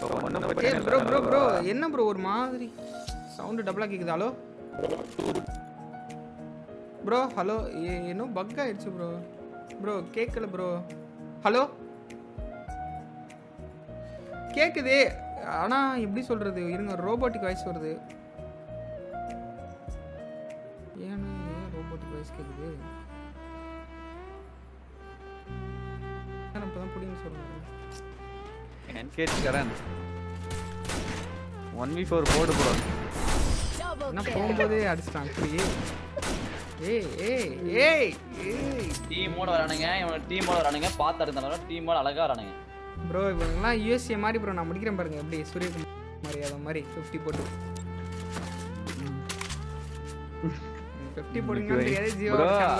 Bro bro bro என்ன bro ஒரு மாதிரி சவுண்டு டபுளாக கேட்குது ஹலோ ப்ரோ ஹலோ என்ன பக் ஆயிடுச்சு ப்ரோ ப்ரோ கேட்கல ப்ரோ ஹலோ கேட்குது ஆனால் எப்படி சொல்கிறது இருங்க ரோபோட்டிக் வாய்ஸ் வருது ஏன்னா ஏன் ரோபோட்டிக் வாய்ஸ் கேட்குது இப்போ தான் பிடிங்க சொல்லுங்கள் engage Karan one V four போடு ப்ரோ என்ன போகும்போதே அடிச்சிட்டான். இப்படி ஏய் ஏய் ஏய் ஏய். டீமோட வரானுங்க. இவன் டீமோட வரானுங்க. பார்த்து இருந்தாலும் டீமோட அழகா வரானுங்க. ப்ரோ இவங்கெல்லாம் யூஎஸ்ஏ மாதிரி ப்ரோ நான் முடிக்கிறேன் பாருங்க. எப்படி சூரியகுமார் மாதிரி அதை மாதிரி ஃபிஃப்டி போட்டு. ஃபிஃப்டி போடுங்கன்னு தெரியாது ஜியோ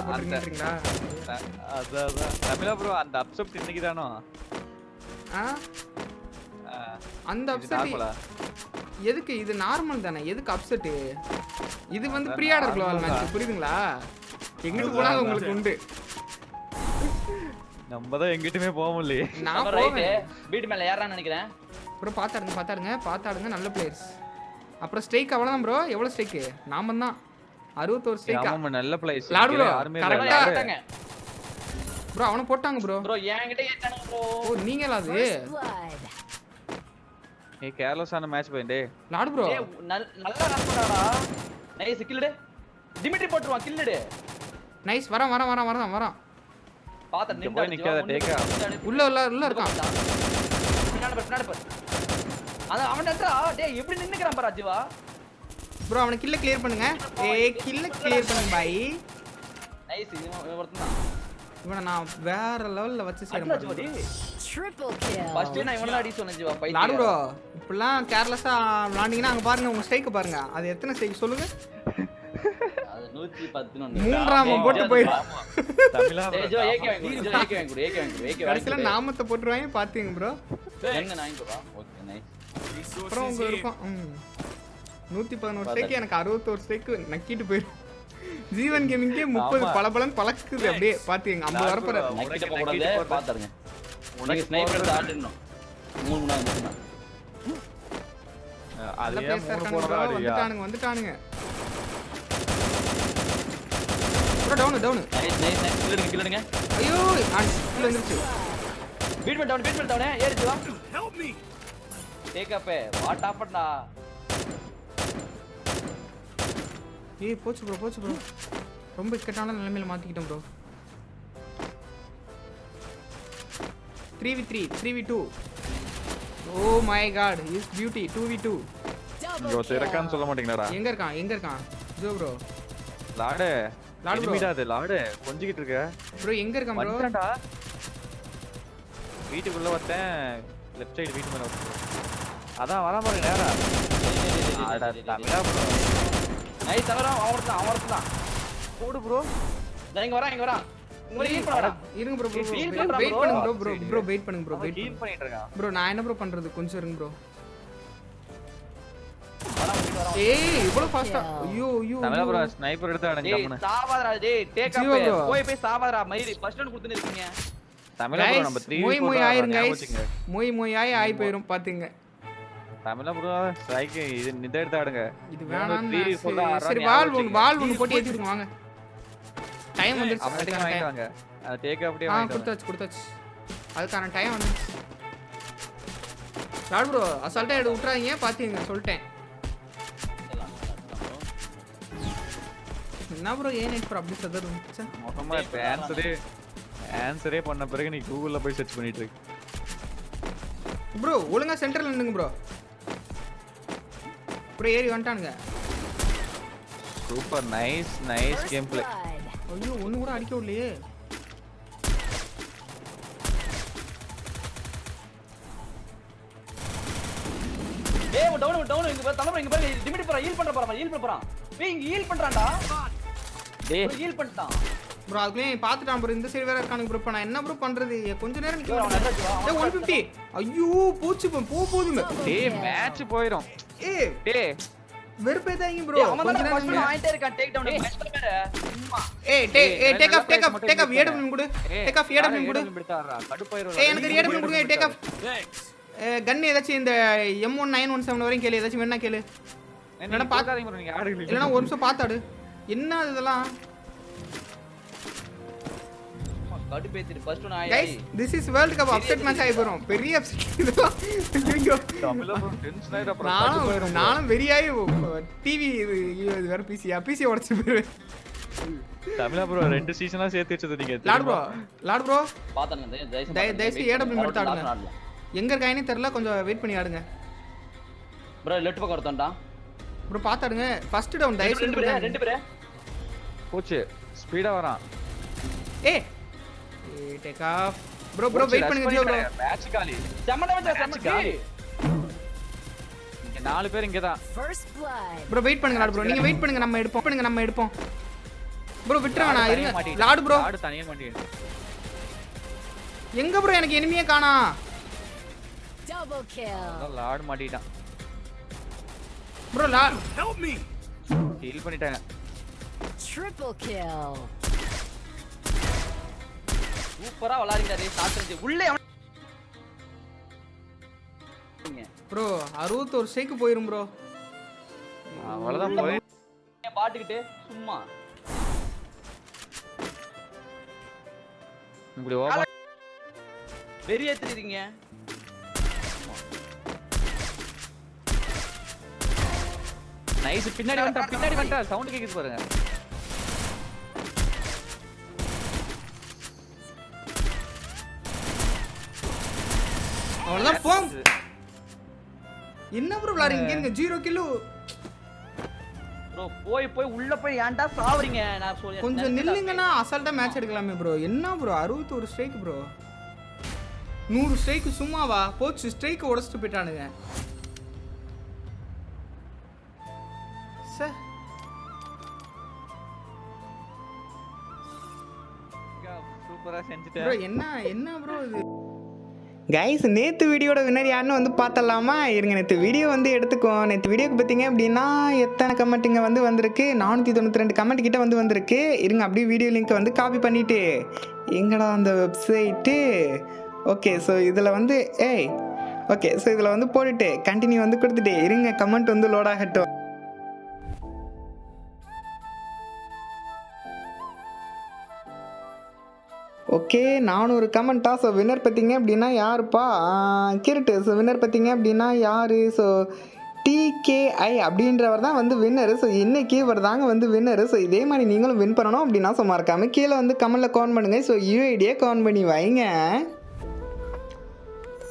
போட்டுருக்கீங்களா அதான் அதான். தமிழா ப்ரோ அந்த அப்செப்ட் இன்னைக்கு தானோ அந்த அப்செட் எதுக்கு இது நார்மல் தானே? எதுக்கு அப்செட்டு இது வந்து pre order global normal match புரியுதுங்களா? எங்கிட்டு போனாலும் உங்களுக்கு உண்டு. நம்ம தான் எங்கிட்டுமே போக முடியலையே. நான் போவேன். வீட்டு மேல ஏறான்னு நினைக்கிறேன். ப்ரோ பார்த்தாடுங்க பார்த்தாடுங்க பார்த்தாடுங்க நல்ல பிளேயர்ஸ் அப்புறம் ஸ்ட்ரைக் அவ்வளோதான் ப்ரோ எவ்வளோ ஸ்ட்ரைக்கு நாம தான் அறுபத்தோரு ஸ்ட்ரைக்கா ஆமா நல்ல பிளேஸ் லாடு யாருமே ப்ரோ அவனை போட்டாங்க ப்ரோ ப்ரோ என்கிட்ட ஏத்தானுங்க ப்ரோ ஓ நீங்களா அது. ஏய் கேர்லெஸ்ஸான மேட்ச் போயிண்டே லாடு ப்ரோ நல்லா ரன் பண்ணாடா. நைஸ் கில்லுடு டிமிட்ரி போட்டுருவான் கில்லுடு நைஸ் வரேன் வரேன் வரேன் வரேன் வரேன். பாத்த நின்னு போய் நிக்காத, ஆ. உள்ள உள்ள உள்ள இருக்கான். பின்னாடி பாரு, பின்னாடி பாரு. அது அவன் நட்றா டேய் எப்படி நின்னுக்கறான் பாரு அஜிவா. ப்ரோ அவனை கில்ல கிளியர் பண்ணுங்க. ஏய் கில்ல கிளியர் பண்ணுங்க பாய் நைஸ் இவன் ஒருத்தன் தான். இவனை நான் வேற லெவல்ல வச்சு செய்யறேன் ஃபர்ஸ்ட். நான் இவன அடி சொன்னேன் ஜிவா பைத்தியம். ப்ரோ இப்படிலாம் கேர்லெஸ்ஸா விளாண்டிங்கன்னா அங்க பாருங்க உங்க ஸ்ட்ரைக் பாருங்க. அது எத்தனை ஸ்ட்ரைக் சொல்லுங்க. அது 110 ஒன்னு மூன்றாம் போட்டு தமிழா ஜோ ஏகே ஏகே ஏகே ஏகே கொடு நாமத்தை போட்டுருவாங்க பாத்தீங்க ப்ரோ என்ன வாங்கி கொடுறா ஓகே நைஸ் அப்புறம் உங்க இருக்கும் ம். நூத்தி பதினோரு ஸ்ட்ரைக்கு எனக்கு அறுபத்தோரு ஸ்ட்ரைக்கு நக்கிட்டு போயிடும் ஜீவன் கேமிங்கே முப்பது ஆமா. பளபளன்னு பழக்குது. அப்படியே ஐம்பது. பாத்துருங்க உனக்கு ஸ்னைப்பர் மூணு மணி. அது மூணு இருக்காங்க போடுறா bro. அடியா. வந்துட்டானுங்க வந்துட்டானுங்க. Down down. Nice nice nice kill எடுங்க கில் எடுங்க ஐயோ வந்துருச்சு. பீட் பண்ண டவுன் பீட் பண்ண டவுன் ஏறு Jiva help me take up what ஹேப்பன்டா ஏய் போச்சு ப்ரோ போச்சு ப்ரோ ரொம்ப இக்கட்டான நிலைமையில மாத்திக்கிட்டோம் bro three V three three V two oh my god is beauty two V two இருக்கான்னு. சொல்ல மாட்டீங்களாடா எங்க இருக்கான் எங்க இருக்கான்? ஜோ ப்ரோ லாடு லாடு அது லாடு கொஞ்சிக்கிட்டு இருக்க. ப்ரோ எங்க இருக்கான் ப்ரோ வீட்டுக்குள்ள ஒருத்தன் லெஃப்ட் சைடு வீட்டு மேல அதான் வரா பாருங்க நேரா அட தமிழா ப்ரோ நைஸ் தலரா அவன் ஒருத்தன் அவன் ப்ரோ தான். இங்க வரான் இங்க வரான் இருங்க ப்ரோ ப்ரோ வெயிட். பண்ணுங்க ப்ரோ ப்ரோ. ப்ரோ வெயிட் பண்ணுங்க ப்ரோ வெயிட் ஹீல் பண்ணிட்டு இருக்கான். ப்ரோ நான் என்ன ப்ரோ பண்றது? கொஞ்சம் இருங்க ப்ரோ ஏய் இவ்வளவு ஃபாஸ்டா ஐயோ ஐயோ தமிழா ப்ரோ ஐயோ. ஸ்னைப்பர் எடுத்து அடங்க டேய் கம்முனு. சாவாதடா டேய். Take up bro. போய் போய் சாவாதடா மயிரி ஃபர்ஸ்ட் ஒன் கொடுத்துன்னு இருக்கீங்க. தமிழா ப்ரோ நம்ம 3 மொய் மொய் ஆயிரும் கைஸ் மொய் மொய் ஆயி ஆயி போயிரும். பாத்துங்க தமிழா ப்ரோ ஸ்ட்ரைக் இது நித எடுத்து ஆடுங்க. இது வேணாம் சரி வால் வச்சுக்கங்க. வால் ஒன்று போட்டு ஏற்றிடுங்க வாங்க. டைம் வந்துருச்சு அப்படியே வாங்க? அது டேக் அப்படியே வாங்க. கொடுத்தாச்சு கொடுத்தாச்சு அதுக்கான டைம் வந்துருச்சு. ராட் ப்ரோ அசால்ட்டா எடுத்து விட்றாதீங்க பாத்தீங்க சொல்லிட்டேன். என்ன ப்ரோ ஏன் ப்ரோ அப்படி சதர் வந்துச்சு? மொத்தமா இப்ப ஆன்சரே ஆன்சரே பண்ண பிறகு நீ கூகுள்ல போய் சர்ச் பண்ணிட்டு இருக்க ப்ரோ ஒழுங்கா சென்டர்ல நின்னுங்க ப்ரோ ப்ரோ ஏறி வந்துட்டானுங்க. Super nice nice game play. ஐயோ ஒண்ணு கூட அடிக்க விடலையே. டேய் டவுன் டவுன் இங்க பாரு தலைவர் இங்க பாரு. டிமிட் போறான் ஹீல் பண்ற போறான் ஹீல் பண்ண போறான். டேய் இங்க ஹீல் பண்றான்டா. டேய். ஹீல் பண்ணிட்டான். ப்ரோ அதுக்குள்ளே பார்த்துட்டான் ப்ரோ இந்த சைடு வேற இருக்கானுங்க ப்ரோ நான் என்ன ப்ரோ பண்றது? கொஞ்ச நேரம் நிக்க ஒன் ஃபிஃப்டி ஐயோ போச்சு போ போதுங்க டேய் மேட்ச் போயிடும் ஏய் டேய் வெறுப்பே தாங்க ப்ரோ அவன் கொஞ்ச தான் ஃபர்ஸ்ட் வாங்கிட்டே இருக்கான் டேக் டவுன் பயங்கர பேரு சும்மா. ஏய் டேக் நல்ல off take off take off AW கொடு. டேக் ஆஃப் ஏடபிள்யூ கொடு. கடுப்பாயிரும் ஏய் எனக்கு ஏடபிள்யூ கொடுங்க டேக் ஆஃப் கன் ஏதாச்சும் இந்த M one nine one seven வரையும் கேளு ஏதாச்சும் வேணா கேளு. பாத்து- பார்க்காதீங்க bro, நீங்க ஆடுங்க இல்லைன்னா ஒரு நிமிஷம் பார்த்தாடு என்ன இதெல்லாம்? கடுப்பேத்திட்டு first this is world cup upset match ஆகி போகிறோம் பெரிய அப்செட் இதெல்லாம் ஐயோ. அப்புறம் நானும் வெறியாகி டிவி இது ஐயோ, இது வேற பிசியா பிசி உடச்சு தமிழா ப்ரோ ரெண்டு சீசனா சேர்த்து வச்சது நீங்க லாட் ப்ரோ லாட் ப்ரோ. பாத்தானுங்க தயவு தயவு தயவு- தயவுசெய்து AW எடுத்து ஆடுங்க. எங்க இருக்காங்கன்னு தெரியல கொஞ்சம் வெயிட் பண்ணி ஆடுங்க. ப்ரோ லெஃப்ட் பக்கம் ஒருத்தன்டா ப்ரோ பார்த்தாடுங்க ஃபர்ஸ்ட் டவுன் தயவு ரெண்டு பேரு செய்து ரெண்டு பேரு போச்சு. ஸ்பீடா வரான். ஏ take off bro bro wait பண்ணுங்க ஜியோ ப்ரோ மேட்ச் காலி செம்மட வச்சா செம்ம காலி. காலி இங்க நாலு பேர் இங்க தான். ப்ரோ வெயிட் பண்ணுங்க லாடு ப்ரோ நீங்க வெயிட் பண்ணுங்க நம்ம எடுப்போம். பண்ணுங்க நம்ம எடுப்போம். ப்ரோ விட்டுருங்க நான் இருங்க. லாடு ப்ரோ லாடு தனியா மாட்டேன் எங்க ப்ரோ எனக்கு எனிமியே காணா? Double kill. லாடு மாட்டிட்டான் ப்ரோ லா ஹீல் பண்ணிட்டாங்க. Triple kill. சூப்பரா விளையாடுங்க டேய் சாப்பிட்டு உள்ளே ப்ரோ அறுபத்தோரு ஸ்ட்ரைக்கு போயிரும் ப்ரோ அவ்வளவுதான் போய் பாட்டுக்கிட்டு சும்மா. இப்படி ஓபன் வெறிய தெரியுறீங்க நைஸ் பின்னாடி வந்துட்டா பின்னாடி வந்துட்டா சவுண்ட் கேக்குது பாருங்க. அவ்வளவுதான் போம். என்ன ப்ரோ விளாடுங்க இங்க ஜீரோ கிலோ ப்ரோ போய் போய் உள்ள போய் ஏன்டா சாவறீங்க? நான் சொல்லி கொஞ்சம் நில்லுங்கன்னா அசால்ட்டா மேட்ச் எடுக்கலாமே ப்ரோ என்ன ப்ரோ அறுபத்தோரு ஸ்ட்ரைக் ப்ரோ நூறு ஸ்ட்ரைக்கு சும்மாவா? போச்சு ஸ்ட்ரைக்கு உடச்சிட்டு போயிட்டானுங்க. சார் சூப்பரா செஞ்சுட்டேன். ப்ரோ என்ன என்ன ப்ரோ இது? கைஸ் நேற்று வீடியோட வின்னர் யாருன்னு வந்து பார்த்தலாமா இருங்க நேற்று வீடியோ வந்து எடுத்துக்கோம் நேற்று வீடியோக்கு பார்த்தீங்க அப்படின்னா எத்தனை கமெண்ட்டுங்க வந்து வந்திருக்கு? நானூற்றி தொண்ணூற்றி ரெண்டு கமெண்ட் கிட்ட வந்து வந்திருக்கு. இருங்க அப்படியே வீடியோ லிங்க் வந்து காப்பி பண்ணிவிட்டு எங்கடா அந்த வெப்சைட்டு ஓகே ஸோ இதில் வந்து ஏய் ஓகே ஸோ இதில் வந்து போட்டுட்டு கண்டினியூ வந்து கொடுத்துட்டு இருங்க கமெண்ட் வந்து லோட் ஆகட்டும். ஓகே நானூறு கமெண்ட்டா ஸோ வின்னர் பார்த்தீங்க அப்படின்னா யாருப்பா? கிரிட்டு ஸோ வின்னர் பார்த்தீங்க அப்படின்னா யார்? ஸோ டிகேஐ அப்படின்றவர் தான் வந்து வின்னரு ஸோ இன்னைக்கு இவர் தாங்க வந்து வின்னரு ஸோ இதே மாதிரி நீங்களும் வின் பண்ணணும் அப்படின்னா ஸோ மறக்காமல் கீழே வந்து கமெண்ட்டில் கவுன் பண்ணுங்கள் ஸோ யூஐடியே கவுன் பண்ணி வைங்க.